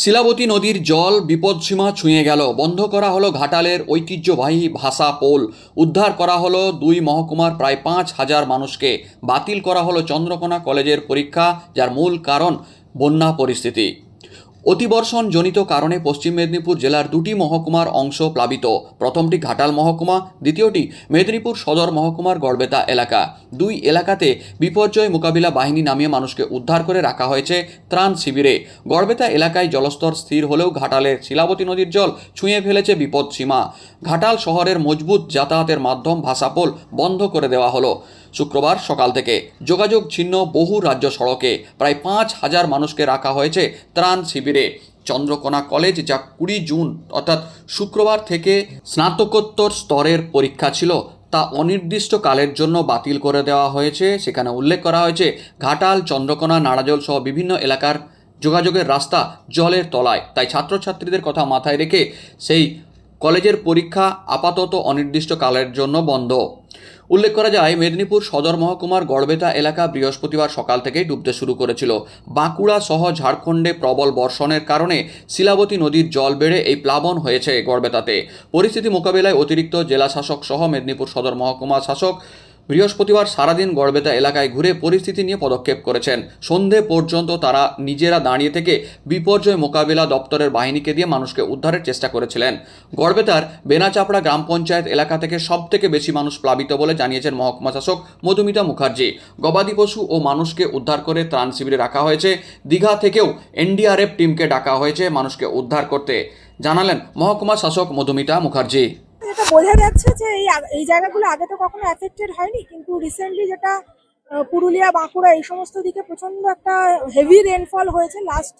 শিলাবতী নদীর জল বিপদসীমা ছুঁয়ে গেল। বন্ধ করা হলো ঘাটালের ঐতিহ্যবাহী ভাষা পোল। উদ্ধার করা হলো দুই মহকুমার প্রায় পাঁচ হাজার মানুষকে। বাতিল করা হলো চন্দ্রকোনা কলেজের পরীক্ষা, যার মূল কারণ বন্যা পরিস্থিতি। অতিবর্ষণ জনিত কারণে পশ্চিম মেদিনীপুর জেলার দুটি মহকুমার অংশ প্লাবিত। প্রথমটি ঘাটাল মহকুমা, দ্বিতীয়টি মেদিনীপুর সদর মহকুমার গড়বেতা এলাকা। দুই এলাকাতে বিপর্যয় মোকাবিলা বাহিনী নামিয়ে মানুষকে উদ্ধার করে রাখা হয়েছে ত্রাণ শিবিরে। গড়বেতা এলাকায় জলস্তর স্থির হলেও ঘাটালের শিলাবতী নদীর জল ছুঁয়ে ফেলেছে বিপদ সীমা। ঘাটাল শহরের মজবুত যাতায়াতের মাধ্যম ভাষাপোল বন্ধ করে দেওয়া হলো। শুক্রবার সকাল থেকে। যোগাযোগ ছিন্ন বহু রাজ্য সড়কে। প্রায় পাঁচ হাজার মানুষকে রাখা হয়েছে ত্রাণ শিবিরে। চন্দ্রকোনা কলেজ যা কুড়ি জুন, অর্থাৎ শুক্রবার থেকে স্নাতকোত্তর স্তরের পরীক্ষা ছিল, তা অনির্দিষ্টকালের জন্য বাতিল করে দেওয়া হয়েছে। সেখানে উল্লেখ করা হয়েছে, ঘাটাল, চন্দ্রকোনা নাড়াজল সহ বিভিন্ন এলাকার যোগাযোগের রাস্তা জলের তলায়। তাই ছাত্রছাত্রীদের কথা মাথায় রেখে সেই কলেজের পরীক্ষা আপাতত অনির্দিষ্টকালের জন্য বন্ধ। উল্লেখ করা যায়, মেদিনীপুর সদর মহকুমার গড়বেতা এলাকা বৃহস্পতিবার সকাল থেকেই ডুবতে শুরু করেছিল। বাঁকুড়া সহ ঝাড়খণ্ডে প্রবল বর্ষণের কারণে শিলাবতী নদীর জল বেড়ে এই প্লাবন হয়েছে গড়বেতাতে। পরিস্থিতি মোকাবেলায় অতিরিক্ত জেলা শাসক সহ মেদিনীপুর সদর মহকুমা শাসক বৃহস্পতিবার সারাদিন গড়বেতা এলাকায় ঘুরে পরিস্থিতি নিয়ে পদক্ষেপ করেছেন। সন্ধে পর্যন্ত তারা নিজেরা দাঁড়িয়ে থেকে বিপর্যয় মোকাবিলা দপ্তরের বাহিনীকে দিয়ে মানুষকে উদ্ধারের চেষ্টা করেছিলেন। গড়বেতার বেনাচাপড়া গ্রাম পঞ্চায়েত এলাকা থেকে সব থেকে বেশি মানুষ প্লাবিত বলে জানিয়েছেন মহকুমা শাসক মধুমিতা মুখার্জি। গবাদি পশু ও মানুষকে উদ্ধার করে ত্রাণ শিবিরে রাখা হয়েছে। দীঘা থেকেও এনডিআরএফ টিমকে ডাকা হয়েছে মানুষকে উদ্ধার করতে। জানালেন মহকুমা শাসক মধুমিতা মুখার্জি। যেটা বোঝা যাচ্ছে যে এই এই জায়গাগুলো আগে তো কখনো অ্যাফেক্টেড হয়নি কিন্তু রিসেন্টলি যেটা পুরুলিয়া বাঁকুড়া এই সমস্ত দিকে প্রচণ্ড একটা হেভি রেনফল হয়েছে last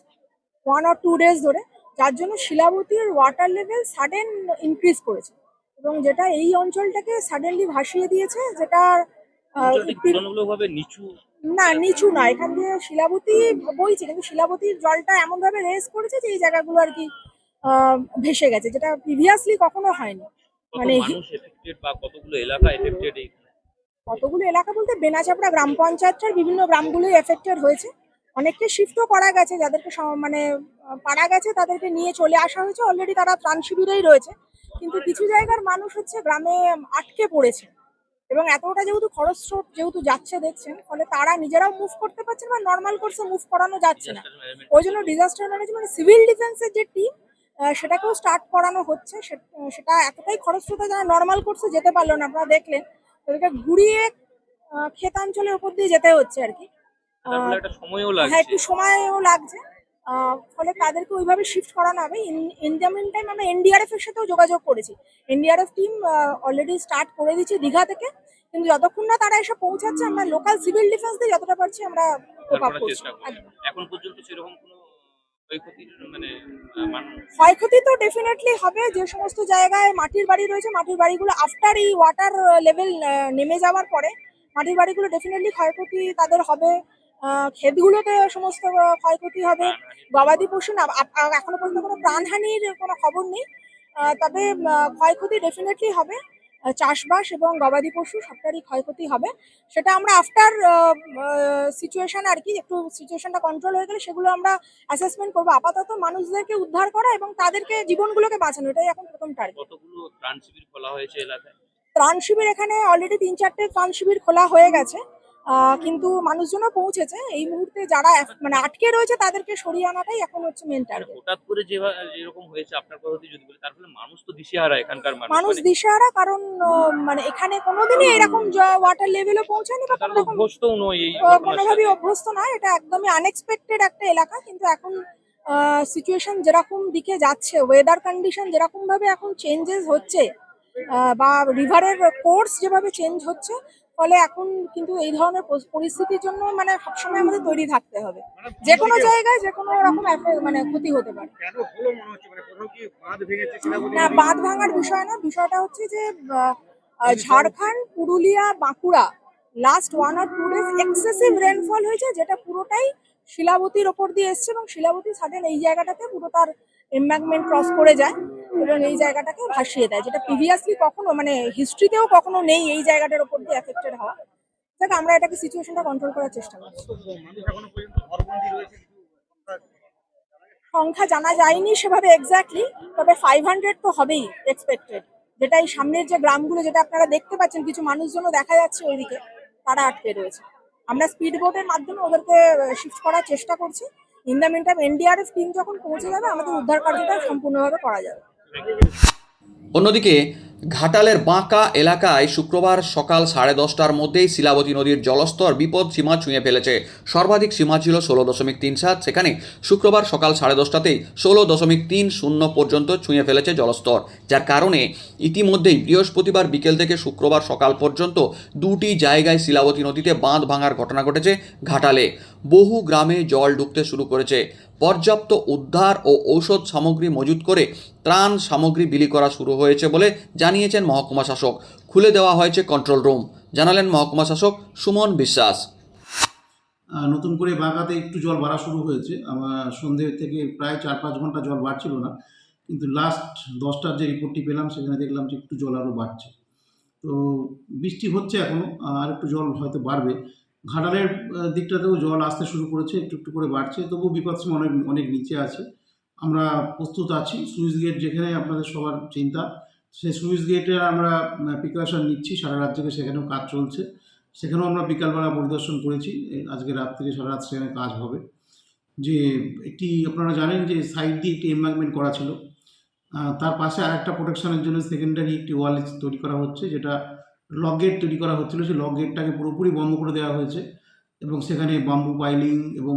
one or two days ধরে যার জন্য শিলাবতীর ওয়াটার লেভেল সাডেন ইনক্রিজ করেছে এবং যেটা এই অঞ্চলটাকে সাডেনলি ভাসিয়ে দিয়েছে যেটা নিচু? না নিচু না এখান দিয়ে শিলাবতী বইছে কিন্তু শিলাবতীর জলটা এমন ভাবে রেস করেছে যে এই জায়গাগুলো আর কি ভেসে গেছে যেটা প্রিভিয়াসলি কখনো হয়নি। মানে কতগুলো এলাকা এফেক্টেড কতগুলো এলাকা বলতে বেনাচাপড়া গ্রাম পঞ্চায়েতটার বিভিন্ন গ্রামগুলোই এফেক্টেড হয়েছে। অনেককে শিফটও করা গেছে যাদেরকে মানে পারা গেছে তাদেরকে নিয়ে চলে আসা হয়েছে। অলরেডি তারা ত্রাণ শিবিরেই রয়েছে। কিন্তু কিছু জায়গার মানুষ হচ্ছে গ্রামে আটকে পড়েছে। এবং এতটা যেহেতু খরস্রোত যেহেতু যাচ্ছে দেখছেন ফলে তারা নিজেরাও মুভ করতে পারছে না বা নর্মাল কোর্সে মুভ করানো যাচ্ছে না। ওই জন্য ডিজাস্টার ম্যানেজমেন্ট সিভিল ডিফেন্সের যে টিম সেটাকেও স্টার্ট করানো হচ্ছে। সেটা এতটাই খরস্রোতা যারা নর্মাল কোর্সে যেতে পারল না আপনারা দেখলেন। তাদেরকে ঘুরিয়ে ক্ষেতাঞ্চলের উপর দিয়ে যেতে হচ্ছে আর কি। হ্যাঁ একটু সময়ও লাগছে। ফলে তাদেরকে ওইভাবে শিফট করানো হবে। ইন দ্য মিন টাইম আমরা এনডিআরএফ এর সাথেও যোগাযোগ করেছি। এনডিআরএফ টিম অলরেডি স্টার্ট করে দিয়েছি দীঘা থেকে। কিন্তু যতক্ষণ না তারা এসে পৌঁছাচ্ছে আমরা লোকাল সিভিল ডিফেন্স দিয়ে যতটা পারছি আমরা। এখন পর্যন্ত সেরকম কোনো ক্ষয়ক্ষতি মানে ক্ষয়ক্ষতি তো ডেফিনেটলি হবে। যে সমস্ত জায়গায় মাটির বাড়ি রয়েছে, মাটির বাড়িগুলো আফটার এই ওয়াটার লেভেল নেমে যাওয়ার পরে মাটির বাড়িগুলো ডেফিনেটলি ক্ষয়ক্ষতি তাদের হবে। ক্ষেতগুলোতে সমস্ত ক্ষয়ক্ষতি হবে। গবাদি পশু না এখনও পর্যন্ত কোনো প্রাণহানির কোনো খবর নেই। তবে ক্ষয়ক্ষতি ডেফিনেটলি হবে। চাষবাস এবং গবাদি পশু সবটারই ক্ষয়ক্ষতি হবে। সেটা আমরা আফটার সিচুয়েশন আর কি একটু সিচুয়েশনটা কন্ট্রোল হয়ে গেলে সেগুলো আমরা অ্যাসেসমেন্ট করব। আপাতত মানুষদেরকে উদ্ধার করা এবং তাদেরকে জীবনগুলোকে বাঁচানো এটাই এখন প্রথম টার্গেট ত্রাণ শিবির খোলা হয়েছে এলাকায়? ত্রাণ শিবির এখানে অলরেডি তিন চারটে ত্রাণ শিবির খোলা হয়ে গেছে। কিন্তু মানুষজনও পৌঁছেছে। এই মুহূর্তে যারা মানে আটকে রয়েছে তাদেরকে সরিয়ে আনাটাই এখন হচ্ছে মেন মানে টার্গেট হঠাৎ করে যে যেরকম হয়েছে আপনার পদ্ধতি যদি বলি তার ফলে মানুষ তো দিশেহারা এখানকার মানুষ মানুষ মানে দিশেহারা কারণ মানে এখানে কোনোদিনই এরকম ওয়াটার লেভেলও পৌঁছায়নি বা কোনো রকম অভ্যস্তও নয় এই কোনোভাবেই অভ্যস্ত নয়। এটা একদমই আনএক্সপেক্টেড একটা এলাকা কিন্তু এখন সিচুয়েশন যেরকম দিকে যাচ্ছে ওয়েদার কন্ডিশন যেরকম ভাবে এখন চেঞ্জেস হচ্ছে আহ, বা রিভারের কোর্স যেভাবে চেঞ্জ হচ্ছে ফলে এখন কিন্তু এই ধরনের পরিস্থিতির জন্য মানে সবসময় আমাদের তৈরি থাকতে হবে। যে কোনো জায়গায় যে কোনো রকম মানে ক্ষতি হতে পারে। মনে মানে না? বাঁধ ভাঙার বিষয় না। বিষয়টা হচ্ছে যে ঝাড়খণ্ড পুরুলিয়া বাঁকুড়া লাস্ট ওয়ান আর টু ডেজ এক্সেসিভ রেনফল হয়েছে যেটা পুরোটাই শিলাবতীর ওপর দিয়ে এসছে এবং শিলাবতী সাডেন এই জায়গাটাতে পুরো তার এম্বাকমেন্ট ক্রস করে যায়। এই জায়গাটাকে ভাসিয়ে দেয়, যেটা প্রিভিয়াসলি কখনো মানে হিস্ট্রিতেও কখনো নেই এই জায়গাটার ওপর দিয়ে এফেক্টেড হওয়া। দেখ আমরা এটাকে সিচুয়েশনটা কন্ট্রোল করার চেষ্টা করছি। সংখ্যা জানা যায়নি সেভাবে এক্স্যাক্টলি তবে ফাইভ হান্ড্রেড তো হবেই এক্সপেক্টেড যেটা এই সামনের যে গ্রামগুলো, যেটা আপনারা দেখতে পাচ্ছেন, কিছু মানুষজনও দেখা যাচ্ছে ওইদিকে, তারা আটকে রয়েছে। আমরা স্পিড বোটের মাধ্যমে ওদেরকে শিফট করার চেষ্টা করছি। In the meantime NDRF team যখন পৌঁছে যাবে, আমাদের উদ্ধার কার্যটা সম্পূর্ণভাবে করা যাবে। অন্যদিকে, ঘাটালের বাঁকা এলাকায় শুক্রবার সকাল সাড়ে দশটার মধ্যেই শিলাবতী নদীর জলস্তর বিপদ সীমা ছুঁয়ে ফেলেছে। সর্বাধিক সীমা ছিল ষোলো দশমিক তিন সাত, সেখানে শুক্রবার সকাল সাড়ে দশটাতেই ষোলো দশমিক তিন শূন্য পর্যন্ত ছুঁয়ে ফেলেছে জলস্তর, যার কারণে ইতিমধ্যেই বৃহস্পতিবার বিকেল থেকে শুক্রবার সকাল পর্যন্ত দুটি জায়গায় শিলাবতী নদীতে বাঁধ ভাঙার ঘটনা ঘটেছে ঘাটালে। বহু গ্রামে জল ঢুকতে শুরু করেছে। পর্যাপ্ত উদ্ধার ও ঔষধ সামগ্রী মজুত করে ত্রাণ সামগ্রী বিলি করা শুরু হয়েছে বলে জানিয়েছেন মহকুমা শাসক। খুলে দেওয়া হয়েছে কন্ট্রোল রুম জানালেন মহকুমা শাসক সুমন বিশ্বাস। নতুন করে বাঁকাতে একটু জল বাড়া শুরু হয়েছে। আমার সন্ধ্যে থেকে প্রায় চার পাঁচ ঘণ্টা জল বাড়ছিল না। কিন্তু লাস্ট দশটার যে রিপোর্টটি পেলাম, সেখানে দেখলাম যে একটু জল আরও বাড়ছে। তো বৃষ্টি হচ্ছে এখনও আর একটু জল হয়তো বাড়বে। ঘাটালের দিকটাতেও জল আসতে শুরু করেছে, একটু একটু করে বাড়ছে। তবু বিপদসীমা অনেক অনেক নিচে আছে। আমরা প্রস্তুত আছি। সুইচ গেট যেখানে আপনাদের সবার চিন্তা, সেই সুইচ গেটে আমরা প্রিকশন নিচ্ছি। সারা রাত থেকে সেখানেও কাজ চলছে। সেখানেও আমরা বিকালবেলা পরিদর্শন করেছি। আজকে রাত্রে সারা রাত সেখানে কাজ হবে। যে একটি, আপনারা জানেন যে সাইড দিয়ে একটি এম্বাঙ্কমেন্ট করা ছিল। তার পাশে আরেকটা প্রোটেকশনের জন্য সেকেন্ডারি একটি ওয়াল তৈরি করা হচ্ছে, যেটা লক গেট তৈরি করা হচ্ছিল। সেই লক গেটটাকে পুরোপুরি বন্ধ করে দেওয়া হয়েছে এবং সেখানে বাম্বু পাইলিং এবং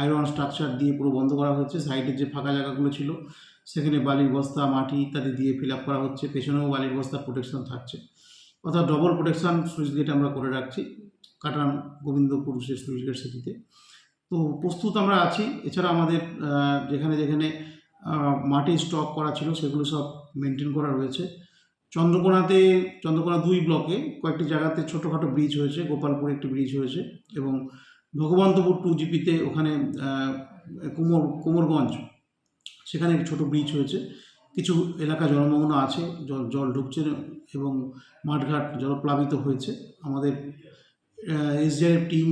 আয়রন স্ট্রাকচার দিয়ে পুরো বন্ধ করা হয়েছে। সাইডের যে ফাঁকা জায়গাগুলো ছিল, সেখানে বালির বস্তা, মাটি ইত্যাদি দিয়ে ফিল করা হচ্ছে। পেছনেও বালির বস্তা প্রোটেকশন থাকছে। অর্থাৎ ডবল প্রোটেকশন সুইচ গেট আমরা করে রাখছি কাটান গোবিন্দপুর সে সুইচ গেট সিটিতে। তো প্রস্তুত আমরা আছি। এছাড়া আমাদের যেখানে যেখানে মাটি স্টক করা ছিল সেগুলো সব মেনটেন করা রয়েছে। চন্দ্রকোনাতে, চন্দ্রকোনা দুই ব্লকে কয়েকটি জায়গাতে ছোটোখাটো ব্রিজ হয়েছে, গোপালপুরে একটি ব্রিজ হয়েছে এবং ভগবন্তপুর টু জিপিতে ওখানে কুমোর, কুমোরগঞ্জ, সেখানে একটি ছোটো ব্রিজ হয়েছে। কিছু এলাকা জলমগ্ন আছে, জল জল ঢুকছে এবং মাঠঘাট জলপ্লাবিত হয়েছে। আমাদের এসডিআরএফ টিম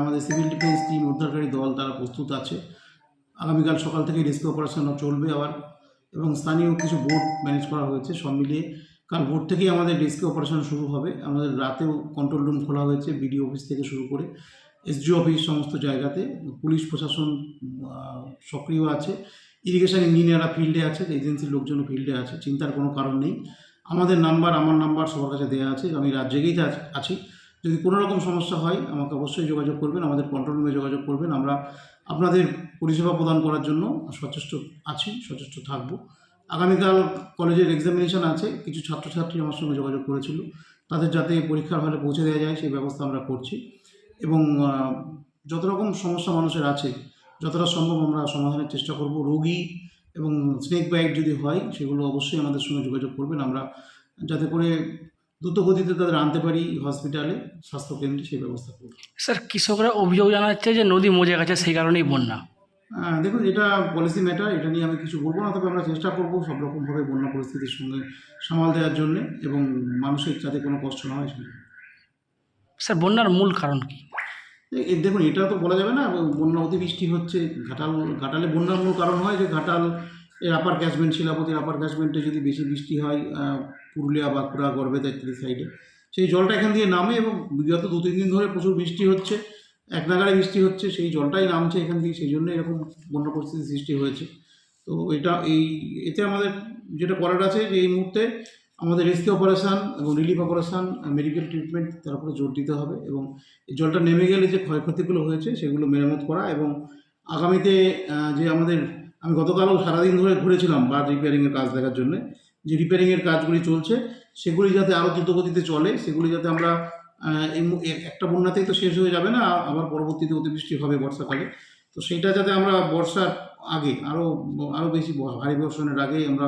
আমাদের সিভিল ডিফেন্স টিম উদ্ধারকারী দল তারা প্রস্তুত আছে। আগামীকাল সকাল থেকে রেস্কিউ অপারেশনও চলবে আবার। এবং স্থানীয় কিছু বোর্ড ম্যানেজ করা হয়েছে, সব মিলিয়ে। কাল ভোর থেকেই আমাদের রেস্কিউ অপারেশন শুরু হবে। আমাদের রাতেও কন্ট্রোল রুম খোলা হয়েছে বিডিও অফিস থেকে শুরু করে। এসডিও অফিস সমস্ত জায়গাতে, পুলিশ, প্রশাসন সক্রিয় আছে। ইরিগেশন ইঞ্জিনিয়াররা ফিল্ডে আছে এজেন্সির লোকজনও ফিল্ডে আছে, চিন্তার কোনো কারণ নেই। আমাদের নাম্বার আমার নাম্বার সবার কাছে দেওয়া আছে, আমি রাত জেগেই আছি। যদি কোনো রকম সমস্যা হয়, আমাকে অবশ্যই যোগাযোগ করবেন, আমাদের কন্ট্রোল রুমে যোগাযোগ করবেন। আমরা আপনাদের পরিষেবা প্রদান করার জন্য সচেষ্ট আছি, সচেষ্ট থাকব। আগামীকাল কলেজের এক্সামিনেশন আছে, কিছু ছাত্রছাত্রী আমার সঙ্গে যোগাযোগ করেছিল। তাদের যাতে পরীক্ষার হলে পৌঁছে দেওয়া যায়, সেই ব্যবস্থা আমরা করছি। এবং যত রকম সমস্যা মানুষের আছে, যতটা সম্ভব আমরা সমাধানের চেষ্টা করব। রোগী এবং স্নেক বাইট যদি হয়, সেগুলো অবশ্যই আমাদের সঙ্গে যোগাযোগ করবেন। আমরা যাতে করে দ্রুত গতিতে তাদের আনতে পারি হসপিটালে স্বাস্থ্যকেন্দ্রে সেই ব্যবস্থা করব। স্যার কৃষকরা অভিযোগ জানাচ্ছে যে নদী মজে গেছে সেই কারণেই বন্যা। দেখুন এটা পলিসি ম্যাটার এটা নিয়ে আমি কিছু বলব না তবে আমরা চেষ্টা করব সব রকমভাবে বন্যা পরিস্থিতির সঙ্গে সামাল দেওয়ার জন্য এবং মানুষের যাতে কোনো কষ্ট না হয় সেটা স্যার বন্যার মূল কারণ কি? দেখুন এটা তো বলা যাবে না বন্যা অতিবৃষ্টি হচ্ছে ঘাটাল ঘাটালে বন্যার মূল কারণ হয় যে ঘাটাল এর আপার ক্যাচমেন্ট শিলাপতির আপার ক্যাচমেন্টে যদি বেশি বৃষ্টি হয় পুরুলিয়া, বাঁকুড়া, গড়বেতা ইত্যাদি সাইডে সেই জলটা এখান দিয়ে নামে এবং বিগত দু তিন দিন ধরে প্রচুর বৃষ্টি হচ্ছে, এক নাগাড়ে বৃষ্টি হচ্ছে, সেই জলটাই নামছে এখান দিয়ে, সেই জন্য এরকম বন্যা পরিস্থিতি সৃষ্টি হয়েছে। তো এটা এই, এতে আমাদের যেটা করার আছে যে এই মুহূর্তে আমাদের রেস্কিউ অপারেশান এবং রিলিফ অপারেশান মেডিকেল ট্রিটমেন্ট তার উপরে জোর দিতে হবে এবং জলটা নেমে গেলে যে ক্ষয়ক্ষতিগুলো হয়েছে, সেগুলো মেরামত করা এবং আগামীতে যে আমাদের আমি গতকালও সারাদিন ধরে ঘুরেছিলাম বাঁধ রিপেয়ারিংয়ের কাজ দেখার জন্য। যে রিপেয়ারিংয়ের কাজগুলি চলছে, সেগুলি যাতে আরও দ্রুতগতিতে চলে, সেগুলি যাতে আমরা একটা বন্যাতেই তো শেষ হয়ে যাবে না আবার পরবর্তীতে অতিবৃষ্টি হবে বর্ষাকালে। তো সেইটা যাতে আমরা বর্ষার আগে আরও আরও বেশি ভারী বর্ষণের আগে আমরা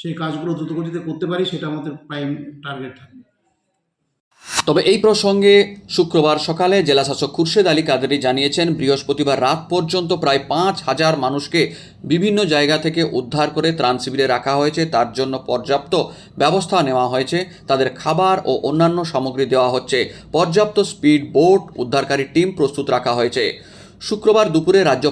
সেই কাজগুলো দ্রুতগতিতে করতে পারি, সেটা আমাদের প্রাইম টার্গেট থাকবে। তবে এই প্রসঙ্গে শুক্রবার সকালে জেলাশাসক খুরশেদ আলী কাদেরি জানিয়েছেন, বৃহস্পতিবার রাত পর্যন্ত প্রায় পাঁচ হাজার মানুষকে বিভিন্ন জায়গা থেকে উদ্ধার করে ত্রাণ শিবিরে রাখা হয়েছে। তার জন্য পর্যাপ্ত ব্যবস্থা নেওয়া হয়েছে। তাদের খাবার ও অন্যান্য সামগ্রী দেওয়া হচ্ছে। পর্যাপ্ত স্পিড, বোট, উদ্ধারকারী টিম প্রস্তুত রাখা হয়েছে। শুক্রবার দুপুরে রাজ্য